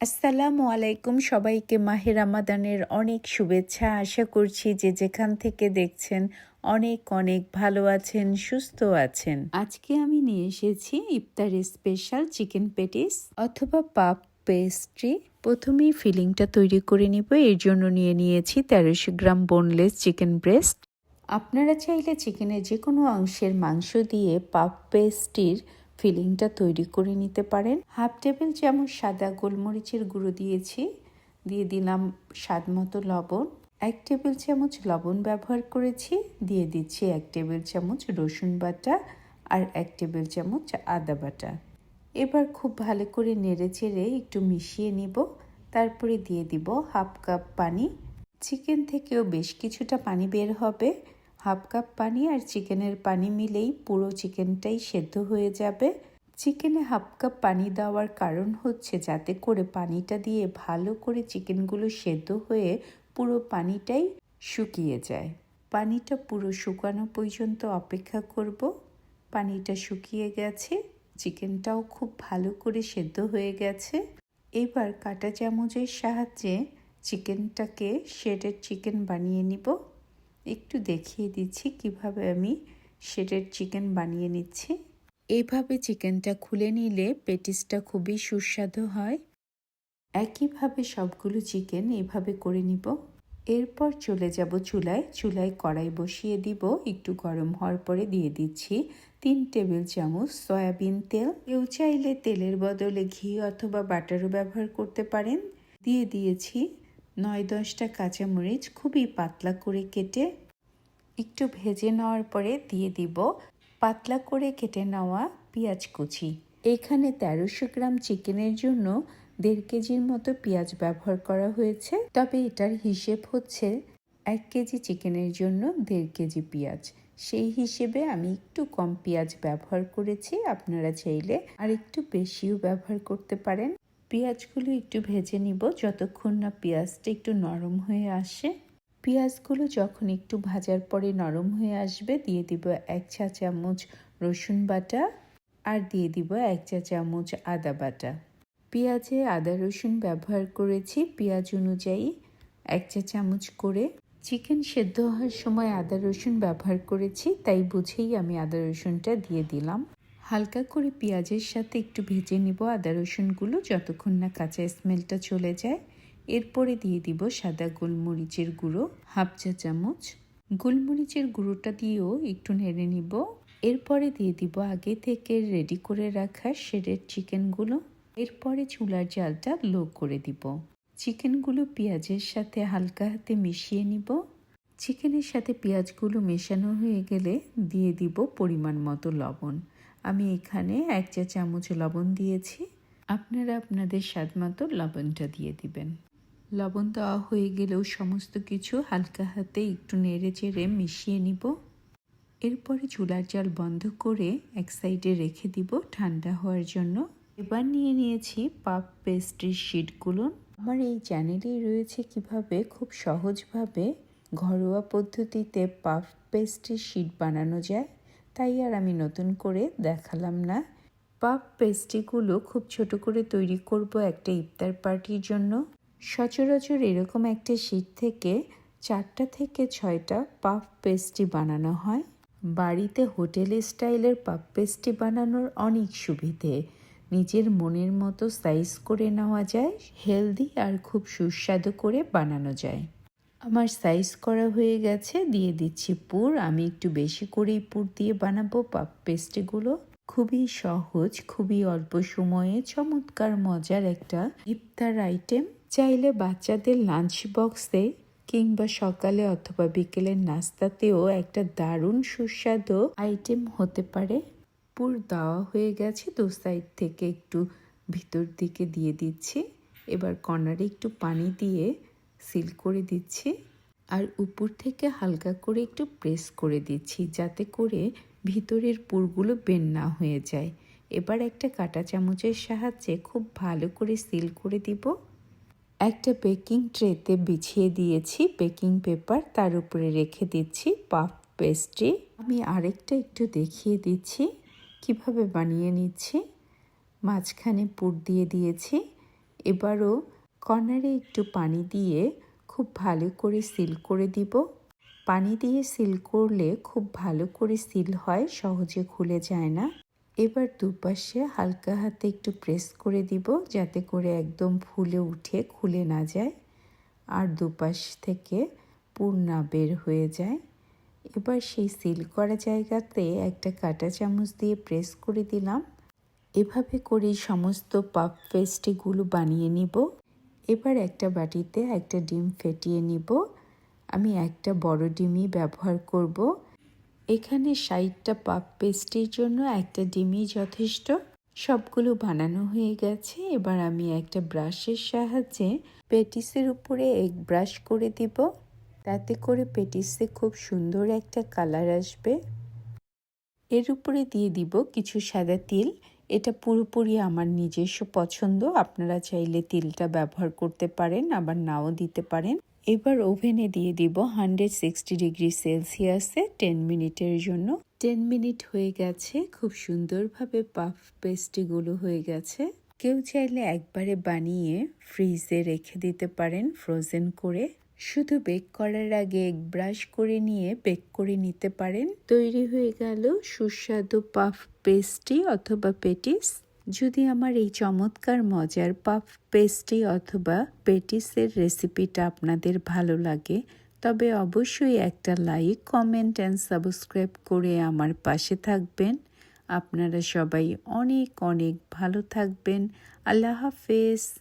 আসসালামু আলাইকুম সবাইকে মাহের রামাদানের অনেক শুভেচ্ছা আশা করছি যে যেখান থেকে দেখছেন অনেক অনেক ভালো আছেন সুস্থ আছেন। আজকে আমি নিয়ে এসেছি ইফতারের স্পেশাল চিকেন পেটিস অথবা পাপ পেস্ট্রি। প্রথমেই ফিলিংটা তৈরি করে নিব এর জন্য নিয়ে নিয়েছি তেরোশো গ্রাম বোনলেস চিকেন ব্রেস্ট। আপনারা চাইলে চিকেনের যে কোনো অংশের মাংস দিয়ে পাপ পেস্ট্রির ফিলিংটা তৈরি করে নিতে পারেন। হাফ টেবিল চামচ সাদা গোলমরিচের গুঁড়ো দিয়েছি, দিয়ে দিলাম স্বাদ মতো লবণ। এক টেবিল চামচ লবণ ব্যবহার করেছি, দিয়ে দিচ্ছি এক টেবিল চামচ রসুন বাটা আর এক টেবিল চামচ আদা বাটা। এবার খুব ভালো করে নেড়ে চেড়ে একটু মিশিয়ে নিব, তারপরে দিয়ে দিব হাফ কাপ পানি। চিকেন থেকেও বেশ কিছুটা পানি বের হবে। হাফ কাপ পানি আর চিকেনের পানি মিলেই পুরো চিকেনটাই সেদ্ধ হয়ে যাবে। চিকেনে হাফ কাপ পানি দেওয়ার কারণ হচ্ছে যাতে করে পানিটা দিয়ে ভালো করে চিকেনগুলো সেদ্ধ হয়ে পুরো পানিটাই শুকিয়ে যায়। পানিটা পুরো শুকানো পর্যন্ত অপেক্ষা করব। পানিটা শুকিয়ে গেছে, চিকেনটাও খুব ভালো করে সেদ্ধ হয়ে গেছে। এবার কাটা চামচের সাহায্যে চিকেনটাকে শেডের চিকেন বানিয়ে নিব। একটু দেখিয়ে দিচ্ছি কীভাবে আমি শেডের চিকেন বানিয়ে নিচ্ছি। এইভাবে চিকেনটা খুলে নিলে পেটিসটা খুবই সুস্বাদু হয়। একইভাবে সবগুলো চিকেন এভাবে করে নিব। এরপর চলে যাব চুলায়। চুলায় কড়াই বসিয়ে দিব। একটু গরম হওয়ার পরে দিয়ে দিচ্ছি তিন টেবিল চামচ সয়াবিন তেল। কেউ চাইলে তেলের বদলে ঘি অথবা বাটারও ব্যবহার করতে পারেন। দিয়ে দিয়েছি নয় দশটা কাঁচামরিচ খুবই পাতলা করে কেটে একটু ভেজে নেওয়ার পরে দিয়ে দিব পাতলা করে কেটে নেওয়া পেঁয়াজ কুচি। এখানে তেরোশো গ্রাম চিকেনের জন্য দেড় কেজির মতো পেঁয়াজ ব্যবহার করা হয়েছে। তবে এটার হিসেব হচ্ছে এক কেজি চিকেনের জন্য দেড় কেজি পেঁয়াজ। সেই হিসেবে আমি একটু কম পেঁয়াজ ব্যবহার করেছি, আপনারা চাইলে আর একটু বেশিও ব্যবহার করতে পারেন। পেঁয়াজগুলো একটু ভেজে নিব, যতক্ষণ না পেঁয়াজটা একটু নরম হয়ে আসে। পেঁয়াজগুলো যখন একটু ভাজার পরে নরম হয়ে আসবে, দিয়ে দিব এক চা চামচ রসুন বাটা আর দিয়ে দিব এক চা চামচ আদা বাটা। পেঁয়াজে আদা রসুন ব্যবহার করেছি, পেঁয়াজ অনুযায়ী এক চা চামচ করে। চিকেন সেদ্ধ হওয়ার সময় আদা রসুন ব্যবহার করেছি, তাই বুঝেই আমি আদা রসুনটা দিয়ে দিলাম। হালকা করে পেঁয়াজের সাথে একটু ভেজে নিব আদা রসুনগুলো যতক্ষণ না কাঁচা স্মেলটা চলে যায়। এরপরে দিয়ে দিব সাদা গোলমরিচের গুঁড়ো, হাফ চা চামচ। গোলমরিচের গুঁড়োটা দিয়েও একটু নেড়ে নিব। এরপরে দিয়ে দিব আগে থেকে রেডি করে রাখা শেডের চিকেনগুলো এরপরে চুলার জালটা লো করে দিব। চিকেনগুলো পেঁয়াজের সাথে হালকা হাতে মিশিয়ে নিব। চিকেনের সাথে পেঁয়াজগুলো মেশানো হয়ে গেলে দিয়ে দিব পরিমাণ মতো লবণ। আমি এখানে এক চা চামচ লবণ দিয়েছি। আপনারা আপনাদের স্বাদ মতো লবণটা দিয়ে দিবেন। লবণ দেওয়া হয়ে গেলেও সমস্ত কিছু হালকা হাতে একটু নেড়ে চেড়ে মিশিয়ে নিব। এরপরে চুলার জাল বন্ধ করে এক সাইডে রেখে দিব ঠান্ডা হওয়ার জন্য। এবার নিয়ে নিয়েছি পাপ পেস্ট্রির শিটগুলো। আমার এই চ্যানেলেই রয়েছে কীভাবে খুব সহজভাবে ঘরোয়া পদ্ধতিতে পাফ পেস্ট্রির শিট বানানো যায়, তাই আর আমি নতুন করে দেখালাম না। পাফ পেস্ট্রিগুলো খুব ছোট করে তৈরি করব একটা ইফতার পার্টির জন্য। সচরাচর এরকম একটা শীট থেকে চারটা থেকে ছয়টা পাফ পেস্ট্রি বানানো হয়। বাড়িতে হোটেল স্টাইলের পাফ পেস্ট্রি বানানোর অনেক সুবিধে। নিজের মনের মতো সাইজ করে নেওয়া যায়, হেলদি আর খুব সুস্বাদু করে বানানো যায়। আমার সাইজ করা হয়ে গেছে, দিয়ে দিচ্ছি পুর। আমি একটু বেশি করেই পুর দিয়ে বানাবো। পাপ পেস্ট্রিগুলো খুবই সহজ, খুবই অল্প সময়ে, চমৎকার, মজার একটা ইফতার আইটেম চাইলে বাচ্চাদের লাঞ্চ বক্সে কিংবা সকালে অথবা বিকেলের নাস্তাতেও একটা দারুণ সুস্বাদু আইটেম হতে পারে। পুর দেওয়া হয়ে গেছে দু সাইড থেকে একটু ভিতর দিকে দিয়ে দিচ্ছি। এবার কর্নারে একটু পানি দিয়ে সিল করে দিচ্ছি আর উপর থেকে হালকা করে একটু প্রেস করে দিচ্ছি যাতে করে ভিতরের পুরগুলো বের না হয়ে যায়। এবার একটা কাটা চামচের সাহায্যে খুব ভালো করে সিল করে দিব। একটা বেকিং ট্রেতে বিছিয়ে দিয়েছি বেকিং পেপার, তার উপরে রেখে দিচ্ছি পাফ পেস্ট্রি। আমি আরেকটা একটু দেখিয়ে দিচ্ছি, কীভাবে বানিয়ে নিচ্ছি। মাঝখানে পুর দিয়ে দিয়েছি। এবারও কর্নারে একটু পানি দিয়ে খুব ভালো করে সিল করে দিব। পানি দিয়ে সিল করলে খুব ভালো করে সিল হয়, সহজে খুলে যায় না। এবার দুপাশে হালকা হাতে একটু প্রেস করে দিব, যাতে করে একদম ফুলে উঠে খুলে না যায় আর দুপাশ থেকে পূর্ণা বের হয়ে যায়। এবার সেই সিল করা জায়গাতে একটা কাঁটা চামচ দিয়ে প্রেস করে দিলাম। এভাবে করেই সমস্ত পাপ পেস্ট্রিগুলো বানিয়ে নিব। এবার একটা বাটিতে একটা ডিম ফেটিয়ে নিব। আমি একটা বড় ডিমই ব্যবহার করব। এখানে ষাটটা পাপ পেস্ট্রির জন্য একটা ডিমই যথেষ্ট। সবগুলো বানানো হয়ে গেছে। এবার আমি একটা ব্রাশের সাহায্যে পেটিসের উপরে এক ব্রাশ করে দিব। তাতে করে পেটিসে খুব সুন্দর একটা কালার আসবে। এর উপরে দিয়ে দিব কিছু সাদা তিল। এটা পুরোপুরি আমার নিজস্ব পছন্দ। আপনারা চাইলে তিলটা ব্যবহার করতে পারেন, আবার নাও দিতে পারেন। এবার ওভেনে দিয়ে দিব হান্ড্রেড সিক্সটি ডিগ্রি সেলসিয়াসে টেন মিনিটের জন্য। টেন মিনিট হয়ে গেছে, খুব সুন্দরভাবে পাফ পেস্ট্রিগুলো হয়ে গেছে। কেউ চাইলে একবারে বানিয়ে ফ্রিজে রেখে দিতে পারেন, ফ্রোজেন করে। শুধু বেক করার আগে এক ব্রাশ করে নিয়ে বেক করে নিতে পারেন। তৈরি হয়ে গেল সুস্বাদু পাফ পেস্ট্রি অথবা পেটিস। যদি আমার এই চমৎকার মজার পাফ পেস্ট্রি অথবা পেটিসের রেসিপিটা আপনাদের ভালো লাগে তবে অবশ্যই একটা লাইক কমেন্ট অ্যান্ড সাবস্ক্রাইব করে আমার পাশে থাকবেন। আপনারা সবাই অনেক অনেক ভালো থাকবেন। আল্লাহ হাফেজ।